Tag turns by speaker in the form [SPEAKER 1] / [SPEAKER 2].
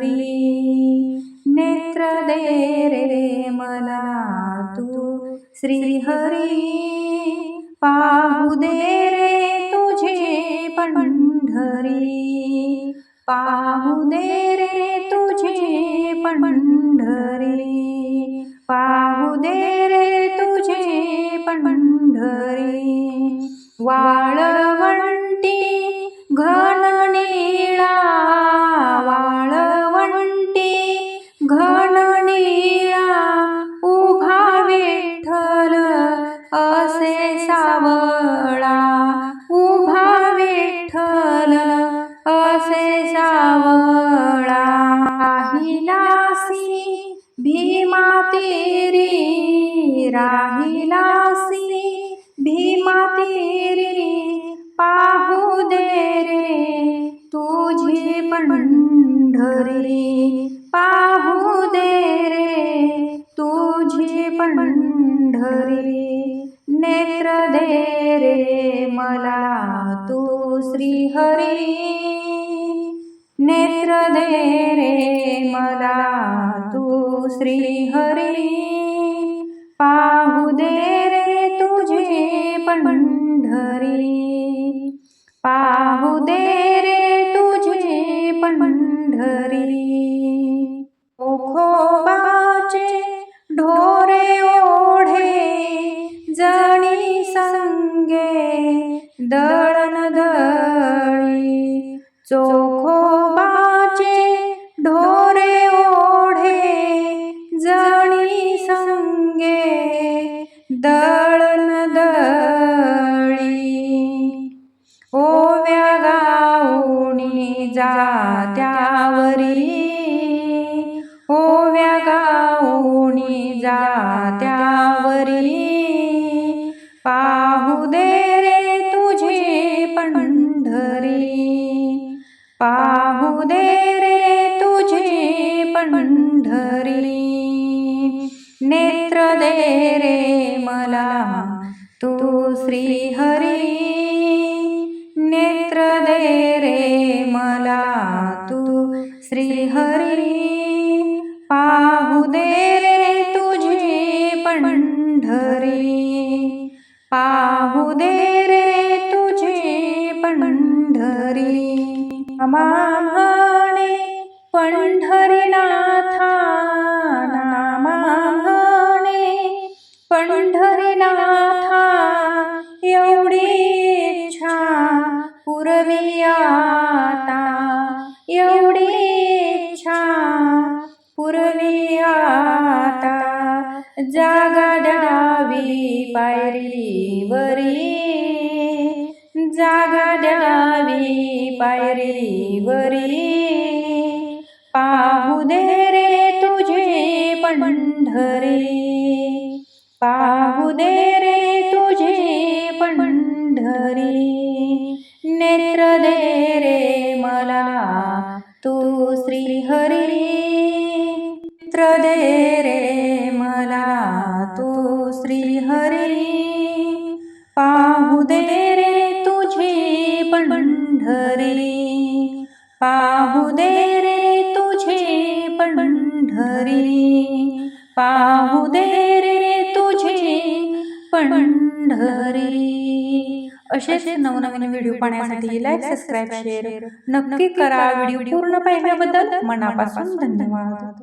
[SPEAKER 1] सागरी नेत्र दे रे मला तू श्रीहरी पाहू दे रे तुझे पंढरी. पाहू दे रे तुझे पंढरी. पाहू दे रे तुझे पंढरी. वाळ सावळा उभा विठ्ठल असे सावळा. राहिलासी भीमा तेरी राहिलासी भीमा तेरी पाहू दे रे तुझी पंढरी. पाहू दे रे तुझी पंढरी. नेत्र दे रे मला तू श्री हरी नेत्र दे रे मला तू श्री हरी पाहू दे रे तुझे पंढरी. पाहू दे रे तुझे पंढरी. संगे दळण दळी चोखोबाचे ढोरे ओढे जणी संगे दळण दळी. ओव्या गाऊणी जात्यावरी पाहू दे रे तुझे पंढरी. नेत्र दे रे मला तू श्री हरी नेत्र दे रे मला तू श्री हरी पाहू दे रे तुझे पंढरी. पाहू दे रे तुझे पंढरी. नामाने पंढरीनाथा नामाने पंढरीनाथा एवढी इच्छा पुरवी आता एवढी इच्छा पुरवी आता जागा द्यावी पायरीवरी जागा द्यावी पायरीवरी. पाहू दे रे तुझे पंढरी. पाहू दे रे तुझे पंढरी. नेत्र दे रे मला तू श्रीहरी. नेत्र दे रे मला तू श्रीहरी. पाहू दे रे पंढरी. पाहू दे रे तुझे पंढरी. पाहू दे रे तुझे पंढरी. असेच नवनवीन व्हिडिओ पाहण्यासाठी लाईक सबस्क्राईब शेअर नक्की करा. व्हिडिओ पूर्ण पाहिल्याबद्दल मनापासून धन्यवाद.